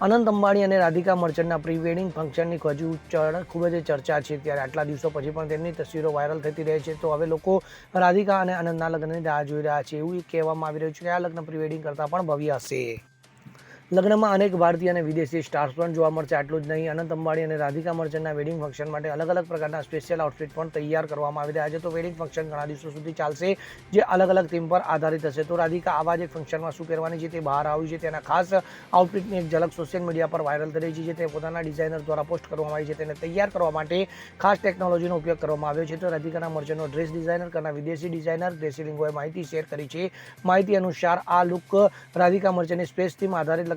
અનંત અંબાણી અને Radhika મર્ચન્ટના pre wedding ફંક્શનની હજુ ખૂબ જ ચર્ચા છે ત્યારે આટલા દિવસો પછી પણ તેમની તસવીરો વાયરલ થતી રહે છે. તો હવે લોકો રાધિકા અને અનંતના લગ્નની રાહ જોઈ રહ્યા છે એવું કહેવામાં આવી રહ્યું છે કે આ લગ્ન પ્રી વેડિંગ કરતાં પણ ભવ્ય હશે. લગ્નમાં અનેક ભારતીય અને વિદેશી સ્ટાર્સ પણ જોવા મળશે. આટલું જ નહીં. અનંત અંબાણી અને રાધિકા મર્ચન્ટના વેડિંગ ફંક્શન માટે અલગ અલગ પ્રકારના સ્પેશિયલ આઉટફિટ પણ તૈયાર કરવામાં આવી રહ્યા છે. તો વેડિંગ ફંક્શન ઘણા દિવસો સુધી ચાલશે, જે અલગ અલગ થીમ પર આધારિત હશે. તો રાધિકા, આવા જ એક ફંક્શનમાં શું પહેરવાની છે તે બહાર આવ્યું છે. તેના ખાસ આઉટફિટની એક ઝલક સોશિયલ મીડિયા પર વાયરલ થઈ છે તે પોતાના ડિઝાઇનર દ્વારા પોસ્ટ કરવામાં આવી છે. તેને તૈયાર કરવા માટે ખાસ ટેકનોલોજીનો ઉપયોગ કરવામાં આવ્યો છે. તો રાધિકાના મર્ચન્ટનો ડ્રેસ ડિઝાઇનર કરના વિદેશી ડિઝાઇનર ડ્રેસી લિંગોએ માહિતી શેર કરી છે. માહિતી અનુસાર આ લુક રાધિકા મર્ચન્ટની સ્પેસ થીમ આધારિત